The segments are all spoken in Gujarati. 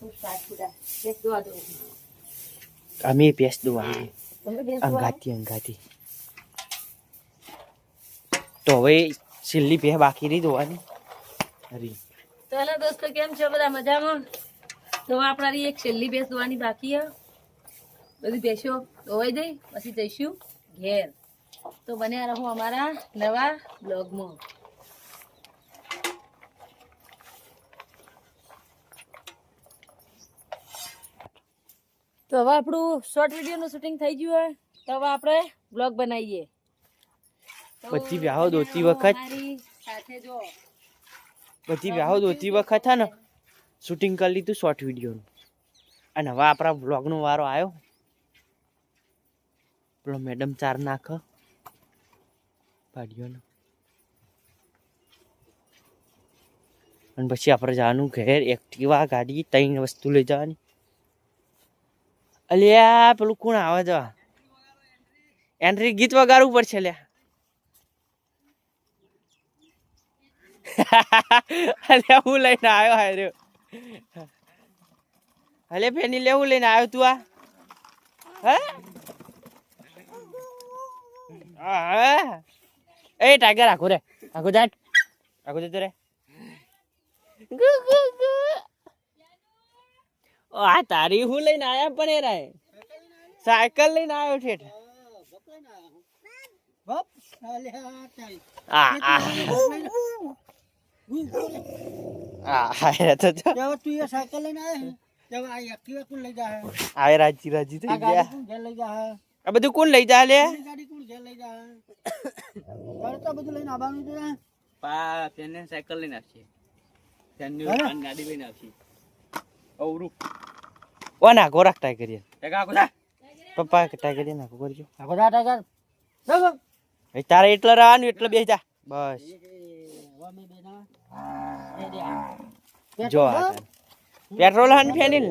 હું અમે ભેંસ દોવાની તમે ભેંસ દોવા અંગાતી અંગાતી તો હવે છેલ્લી ભેં બાકી રહી દોવાની અરે તો હેલો દોસ્તો કેમ છો બધા મજામાં તો આપણારી એક છેલ્લી ભેંસ દોવાની બાકી છે બધી ભેંસો ધોવાઈ જઈ પછી જઈશું ઘેર તો બન્યા રહો અમારા નવા બ્લોગમાં તો હવે આપણું શોર્ટ વિડીયોનું શૂટિંગ થઈ ગયું હોય તો હવે આપણે બ્લોગ બનાવીએ. પછી વ્યાહો દોતી વખત. સાથે જો. બધી વ્યાહો દોતી વખત હે ને શૂટિંગ કરી લીધું શોર્ટ વિડીયોનું અને હવે આપણા બ્લોગનો વારો આવ્યો પેલો મેડમ ચાર નાખ પાડ્યોનો અને પછી આપણે જવાનું ઘેર એક્ટિવા ગાડી ત્રણ વસ્તુ લઈ જવાની. અલ્યા પેલું કોણ આવે છે એન્ટ્રી ગીત વગાડવું પડશે લ્યા અલ્યા હું લઈને આવ્યો હાર્યો અલે ફેની લેવું લઈને આવ્યો તું આ. હા? એ ટાઈગર આખું રે. આખું જાટ આખું જતો રે. ગુ, ગુ, ગુ. ઓ, આ તારી હું લઈને આયા પણ એ રાય. સાયકલ લઈને આવ્યો છે આ આ આ આ તો રાજી રાજી થઈ ગયા. આ બધું કોણ લઈ જા લે? સાયકલ લઈને આવશે. ગાડી લઈને આવશે. અવરું. ઓ ના ગોરાક ટ્રાય કરીએ પપ્પા કરીએ નાખો કરજો. તારે એટલે રહેવાનું એટલે બેસી જા. બસ. જો. પેટ્રોલ હન ફેનિલ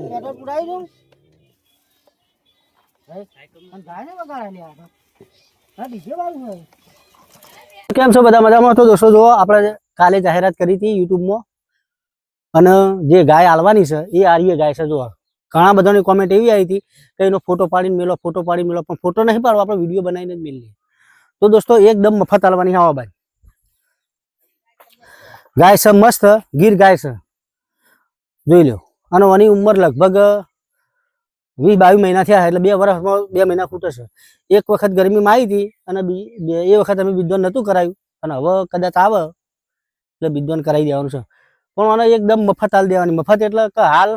કેમ છો? બધા મજામાં? તો દોસ્તો જો આપણે કાલે જાહેરાત કરી હતી યુટ્યુબમાં. અને જે ગાય આલવાની છે, એ આર્ય ગાય છે જોવા ઘણા બધાની કોમેન્ટ એવી આવી હતી કે એનો ફોટો પાડીને મેલો ફોટો પાડી મેલો, પણ ફોટો નહીં પાડો, આપણે વીડિયો બનાવીને જ મેળવીએ તો દોસ્તો, એકદમ મફત આલવાની આવા ભાઈ. ગાય છે, મસ્ત, ગીર ગાય છે. જોઈ લો અને એની ઉંમર લગભગ વીસ બાવીસ મહિના થયા એટલે બે વર્ષમાં બે મહિના ખૂટે છે. એક વખત ગરમીમાં આવી હતી અને એ વખત અમે વિદ્વાન નહોતું કરાયું. અને હવે કદાચ આવે, એટલે વિદ્વાન કરાવી દેવાનું છે. પણ આને એકદમ મફત હાલ દેવાની. મફત એટલે કે હાલ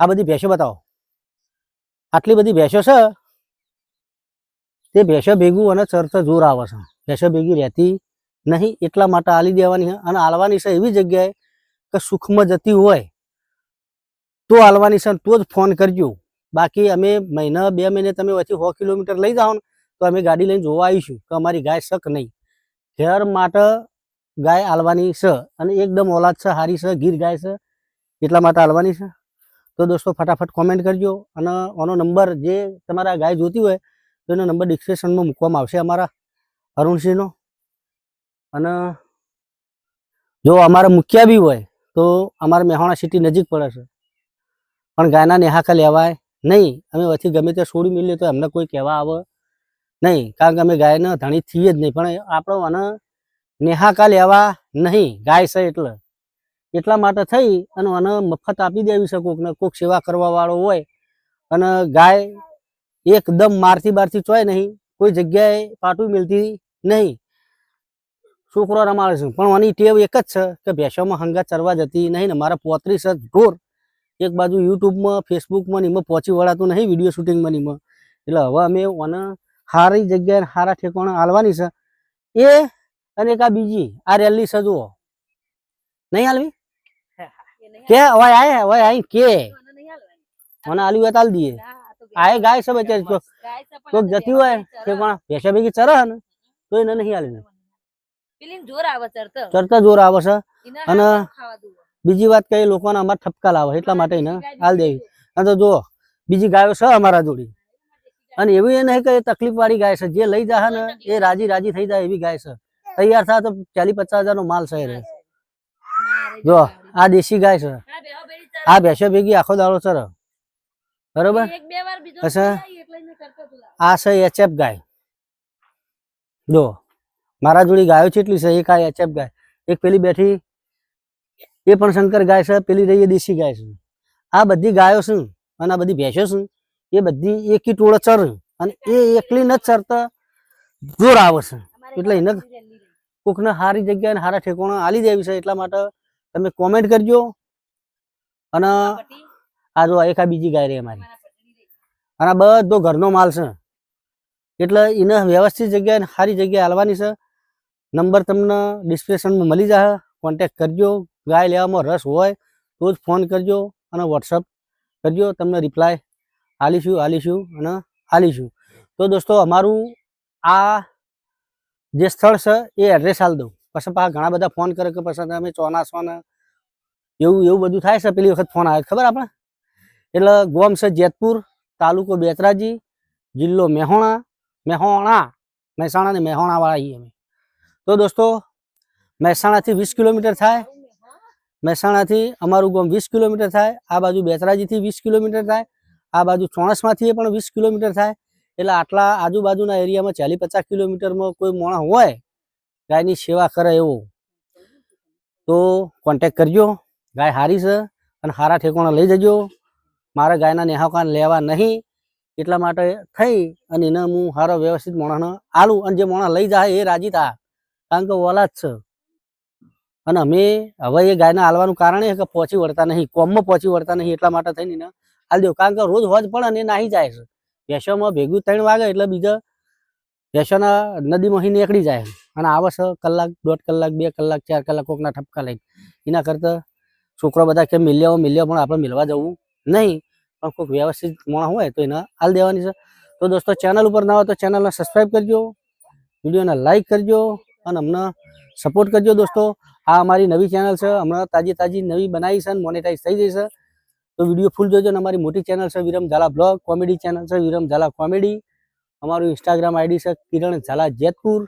આ બધી ભેંસો બતાવો. આટલી બધી ભેંસો છે. તે ભેંસો ભેગું અને ચરતા જોર આવે છે. ભેંસો ભેગી રહેતી નહીં, એટલા માટે આલી દેવાની છે. અને હાલવાની છે એવી જગ્યાએ કે સુખમાં જતી હોય તો હાલવાની છે તો જ ફોન કરજો. બાકી અમે મહિના, બે મહિને તમે વચ્ચે સો કિલોમીટર લઈ જાઓ ને, તો અમે ગાડી લઈને જોવા આવીશું કે અમારી ગાય શક નહીં. ઘેર માટે ગાય આલવાની છે અને એકદમ ઓલાદ છે હારી છે ગીર ગાય છે એટલા માટે આલવાની છે તો દોસ્તો ફટાફટ કોમેન્ટ કરજો અને આનો નંબર જે તમારા ગાય જોતી હોય તો એનો નંબર ડિસ્ક્રિપ્શનમાં મૂકવામાં આવશે અમારા અરુણસિંહનો. અને જો અમારે મૂક્યા બી હોય તો અમારે મહેવાણા સિટી નજીક પડે છે. પણ ગાયના નેહાકા લેવાય નહીં. અમે વચ્ચે ગમે ત્યાં છોડી મિલીએ તો એમને કોઈ કહેવા આવે નહીં. કારણ કે અમે ગાયને ધણી થઈએ જ નહીં. પણ આપણો આને નેહાકા લેવા નહીં, ગાય છે એટલે. એટલા માટે થઈ અને આને મફત આપી દેવી છે કોકને. કોક સેવા કરવા વાળો હોય અને ગાય એકદમ મારથી બારથી ચોય નહીં, કોઈ જગ્યાએ પાટું મિલતી નહીં. છોકરો રમાડે છે. પણ આની ટેવ એક જ છે કે ભેંસોમાં હંગા ચરવા જતી નહીં ને મારા પોત્રીસ જ ઢોર. એક બાજુ યુટ્યુબમાં, ફેસબુકમાં એમાં પહોંચી વળાતું નહીં, વીડિયો શૂટિંગમાં એમાં. એટલે હવે અમે ઓને સારી જગ્યાએ સારા ઠેકાણે હાલવાની છે. એ અને એક આ બીજી આ રેલી છે જુઓ નહીં હાલવી? કે હવે આય હવે આય કે. મને હાલવી હોય તાલ દઈએ આય ગાય છે અત્યારે તો કોક જતી હોય ઠેકાણા ભેંસા ભેગી ચરે ને તો એને નહીં હાલવી. પેલી જોર આવે ચરતો. ચરતા જોર આવે છે. અને. બીજી વાત કઈ લોકોને અમારે ઠપકા લાવે એટલા માટે એને હાલ દેવી. અને તો જો બીજી ગાયો છે અમારા જોડી. અને એવી એ નહીં કે તકલીફ વાળી ગાય છે જે લઈ જાય ને એ રાજી રાજી થઈ જાય એવી ગાય છે. તૈયાર થાય તો ચાલીસ પચાસ હજાર નો માલ છે રહે. જો આ દેશી ગાય છે. આ ભેંસો ભેગી આખો દાડો ચર બરોબર એટલે પેલા. આ છે એચએફ ગાય જો મારા જોડી ગાયો કેટલી છે એક આ એચએફ ગાય એક પેલી બેઠી એ પણ શંકર ગાય છે પેલી રહી એ દેશી ગાય છે આ બધી ગાયો છે અને આ બધી ભેંસો છે એ બધી એકી ટોળે ચર અને એ એકલી ન ચરતા જોર આવે છે એટલે એને. કોકને સારી જગ્યાએ સારા ઠેકોણા આલી દેવી છે, એટલા માટે તમે કોમેન્ટ કરજો. અને આ જો એક બીજી ગાય રહી અમારી. અને બધો ઘરનો માલ છે. એટલે એને વ્યવસ્થિત જગ્યાએ સારી જગ્યાએ હાલવાની છે. નંબર તમને ડિસ્ક્રિપ્શનમાં મળી જશે. કોન્ટેક્ટ કરજો. ગાય લેવામાં રસ હોય તો જ ફોન કરજો અને વોટ્સઅપ કરજો. તમને રિપ્લાય આલીશું આલીશું અને આલીશું. તો દોસ્તો, અમારું આ જે સ્થળ છે, એ એડ્રેસ આલ દઉં. પછી પાછા ઘણા બધા ફોન કરે કે પછી તમે ચોના સોના એવું એવું બધું થાય છે, પેલી વખત ફોન આવ્યો ખબર આપણે એટલે ગોમ છે જેતપુર, તાલુકો બેતરાજી, જિલ્લો મેહોણા મેહોણા મહેસાણા ને મેહોણા વાળા છીએ અમે. તો દોસ્તો, મહેસાણાથી વીસ કિલોમીટર થાય. મહેસાણાથી અમારું ગામ વીસ કિલોમીટર થાય. આ બાજુ બેતરાજીથી વીસ કિલોમીટર થાય. આ બાજુ ચોણસમાંથી પણ વીસ કિલોમીટર થાય. એટલે આટલા આજુબાજુના એરિયામાં ચાલી પચાસ કિલોમીટરમાં કોઈ માણસ હોય, ગાયની સેવા કરે એવો. તો કોન્ટેક કરજો. ગાય હારી છે અને હારા ઠેકોણા લઈ જજો. મારા ગાયના નેહાવકાન લેવા નહીં. એટલા માટે થઈ અને એને હું હારો વ્યવસ્થિત માણસને આલું અને જે માણસ લઈ જાય એ રાજી થાય કારણ કે ઓલા જ છે. અને અમે હવે એ ગાયને હાલવાનું કારણ એ કે પહોંચી વળતા નહીં. કોમમાં પહોંચી વળતા નહીં એટલા માટે થઈને એને હાલ દેવું કારણ કે રોજ હોજ પડે અને નાહી જાય છે. ભેંસોમાં ભેગું ત્રણ વાગે એટલે બીજા ભેંસોના નદીમાં અહીં નીકળી જાય અને આવશ કલાક, દોઢ કલાક, બે કલાક, ચાર કલાક કોકના ઠપકા લઈને. એના કરતાં છોકરો બધા કે મિલ્યાઓ મિલ્યાઓ પણ આપણે મિલવા જવું નહીં. પણ કોઈક વ્યવસ્થિત મોણા હોય તો એને હાલ દેવાની છે. તો દોસ્તો ચેનલ ઉપર ના હોય તો ચેનલને સબસ્ક્રાઈબ કરજો. વિડીયોને લાઈક કરજો અને અમને સપોર્ટ કરજો દોસ્તો. આ અમારી નવી ચેનલ છે. હમણાં તાજી તાજી નવી બનાવી છે અને મોનેટાઈઝ થઈ જઈ તો વીડિયો ફૂલ જોજો અને અમારી મોટી ચેનલ છે Viram Zala blog comedy channel છે વિરમ ઝાલા કોમેડી અમારું ઇન્સ્ટાગ્રામ આઈડી છે કિરણ ઝાલા જેતપુર.